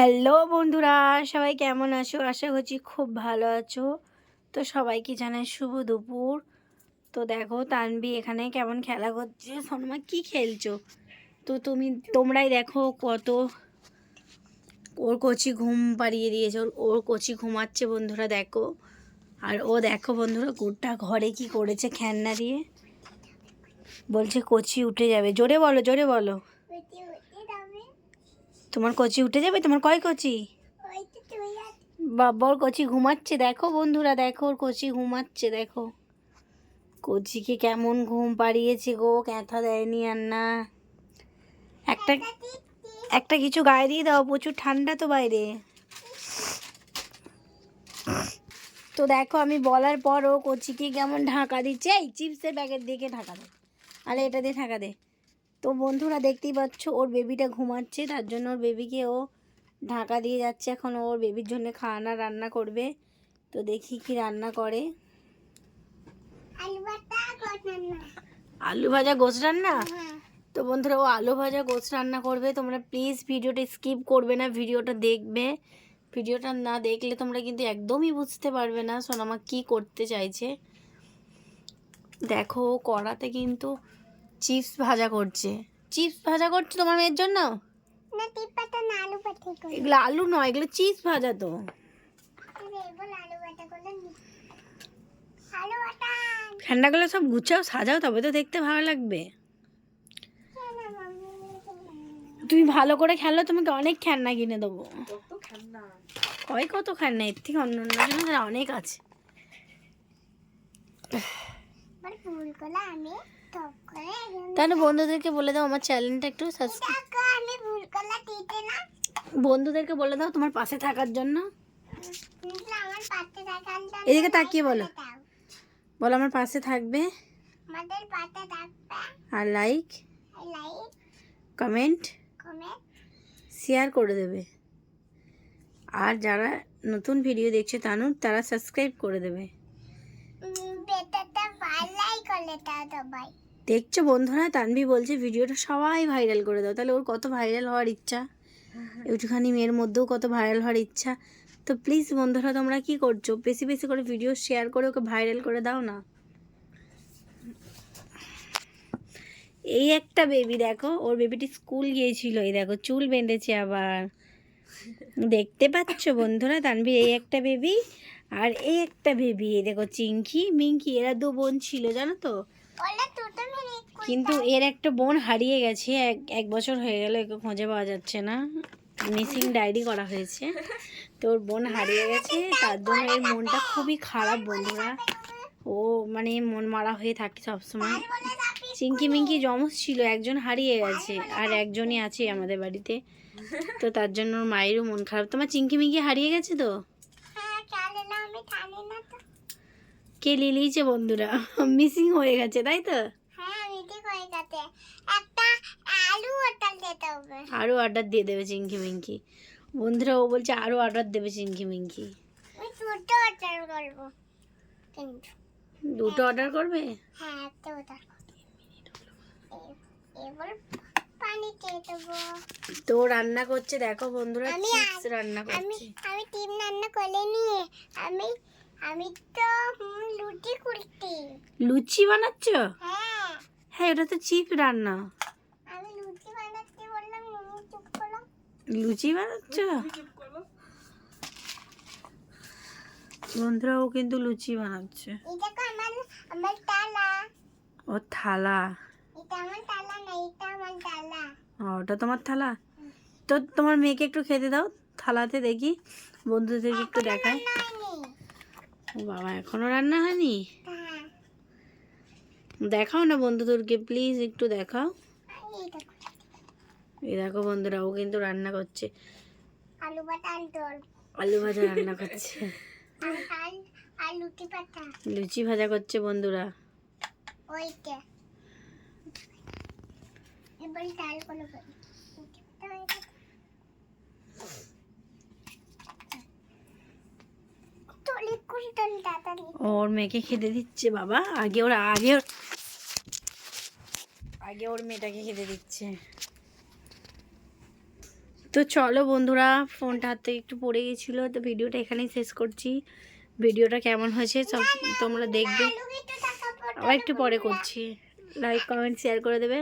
Hello বন্ধুরা, সবাই কেমন আছো? আশা করছি খুব ভালো আছো। তো সবাইকে জানাই শুভ দুপুর। তো দেখো, তানবি এখানে কেমন খেলা করছে? সোনমা, কি খেলছো? তো তুমি, তোমরাই দেখো কত ওর কচি ঘুম পাড়িয়ে দিয়েছে, ওর ওর কচি ঘুমাচ্ছে বন্ধুরা, দেখো। আর ও দেখো বন্ধুরা, গোটা ঘরে কি করেছে খেলনা দিয়ে। বলছে কচি উঠে যাবে। জোরে বলো জোরে বলো। তোমার কচি উঠে যাবে? তোমার কয় কচি? বাবা, ওর কচি ঘুমাচ্ছে। দেখো বন্ধুরা, দেখো ওর কচি ঘুমাচ্ছে, দেখো। কচিকে কেমন ঘুম পাড়িয়েছে গো, ক্যাথা দেয়নি আর না একটা একটা কিছু গায়ে দিয়ে দাও, প্রচুর ঠান্ডা তো বাইরে। তো দেখো, আমি বলার পর ও কচিকে কেমন ঢাকা দিচ্ছে। এই চিপসের প্যাকেট দিয়ে ঢাকা দে। আরে, এটা দিয়ে ঢাকা দে। তো বন্ধুরা দেখতেই পাচ্ছ ওর বেবিটা ঘুমাচ্ছে তার জন্য ওর বেবিকে ও ঢাকা দিয়ে যাচ্ছে। এখন ওর বেবির জন্য খাওয়ানা রান্না করবে। তো দেখি কি রান্না করে। আলু ভাজা গোছ রান্না? তো বন্ধুরা ও আলু ভাজা গোছ রান্না করবে। তোমরা প্লিজ ভিডিওটা স্কিপ করবে না ভিডিওটা দেখবে। ভিডিওটা না দেখলে তোমরা কিন্তু একদমই বুঝতে পারবে না সোনামা কি করতে চাইছে। দেখো কড়াতে কিন্তু চিপস ভাজা করছে। চিপস ভাজা করছ তোমার মেয়ের জন্য? না টিপাটা না আলু পাঠে এগুলো আলু নয় এগুলো চিপস ভাজা তো। ঠান্ডাগুলো সব গুছাও সাজাও তবে তো দেখতে ভালো লাগবে। তুমি ভালো করে খেলো তোমাকে অনেক খেলনা কিনে দেবো। কয় কত খেলনা? এর থেকে অন্য অন্য জিনিস অনেক আছে। আমি তাহলে বন্ধুদেরকে বলে দাও আমার চ্যানেলটা একটু বন্ধুদেরকে বলে দাও তোমার পাশে থাকার জন্য। এদিকে তাকিয়ে বলো। বলো আমার পাশে থাকবে। আর লাইক কমেন্ট শেয়ার করে দেবে। আর যারা নতুন ভিডিও দেখছে তানুর তারা সাবস্ক্রাইব করে দেবে। দেখছ বন্ধুরা, তানভি বলছে ভিডিওটা সবাই ভাইরাল করে দাও। তাহলে ওর কত ভাইরাল হওয়ার ইচ্ছা? একটুখানি মেয়ের মধ্যেও কত ভাইরাল হওয়ার ইচ্ছা। তো প্লিজ বন্ধুরা, তোমরা কি করছ? বেশি বেশি করে ভিডিও শেয়ার করে ওকে ভাইরাল করে দাও না। এই একটা বেবি দেখো, ওর বেবিটি স্কুল গিয়েছিল। এই দেখো, চুল বেঁধেছে আবার। দেখতে পাচ্ছ বন্ধুরা তানভীর এই একটা বেবি আর এই একটা বেবি এই দেখো চিঙ্কি মিঙ্কি এরা দু বোন ছিল, জানো তো? কিন্তু এর একটা বোন হারিয়ে গেছে এক এক বছর হয়ে গেল একে খুঁজে পাওয়া যাচ্ছে না। মিসিং ডায়েরি করা হয়েছে। তো ওর বোন হারিয়ে গেছে তার জন্য এর মনটা খুবই খারাপ বন্ধুরা। ও মানে মন মারা হয়ে থাকে সবসময়। চিঙ্কি মিঙ্কি জমজ ছিল একজন হারিয়ে গেছে আর একজনই আছে আমাদের বাড়িতে। তো তার জন্য ওর মায়েরও মন খারাপ। তোমার চিঙ্কি মিঙ্কি হারিয়ে গেছে তো হ্যাঁ চলে না আমি জানি না তো কে লিলিয়েছে বন্ধুরা মিসিং হয়ে গেছে তাই তো? হ্যাঁ আমি আরও অর্ডার দিয়ে দেবে। চিঙ্কি মিঙ্কি। বন্ধুরা ও বলছে আরও অর্ডার দেবে চিঙ্কি মিঙ্কি। দুটো অর্ডার করব। হ্যাঁ একটা অর্ডার এবার পানি খেয়ে দেবো। তো রান্না করছে দেখো বন্ধুরা আমি চিপস রান্না আমি করছে। আমি টিম রান্না করে নিয়ে আমি আমি তো লুচি কুলতি লুচি বানাচ্ছ? হ্যাঁ। হ্যাঁ এটা তো চিপ রান্না। আমি লুচি বানাচ্ছি বললাম তুমি চুপ করো। লুচি বানাচ্ছ? বন্ধুরা ও কিন্তু লুচি বানাচ্ছে। এটা তো আমার আমার তালা ও থালা। এটা আমার তালা না এটা আমার তালা ওটা তোমার থালা? তো তোমার মেয়েকে একটু খেতে দাও থালাতে দেখি বন্ধুদেরকে একটু দেখায় ও বাবা এখনও রান্না হয়নি? হ্যাঁ দেখাও না বন্ধুদেরকে প্লিজ একটু দেখাও। এই দেখো বন্ধুরা ও কিন্তু রান্না করছে। আলু ভাজা রান্না করছে। লুচি ভাজা করছে বন্ধুরা। ওইটা এবার ডাল করে ফেলি লুচি পাতা হয়ে গেছে। তলি করে তলি তাড়াতাড়ি ওর মেয়েকে খেতে দিচ্ছে বাবা। আগে ওর আগে আগে ওর মেয়েটাকে খেতে দিচ্ছে। তো চলো বন্ধুরা ফোনটা হাতে একটু পড়ে গেছিল তো ভিডিওটা এখানেই শেষ করছি। ভিডিওটা কেমন হয়েছে সব তোমরা দেখবে। আবার একটু পরে করছি। লাইক কমেন্ট শেয়ার করে দেবে।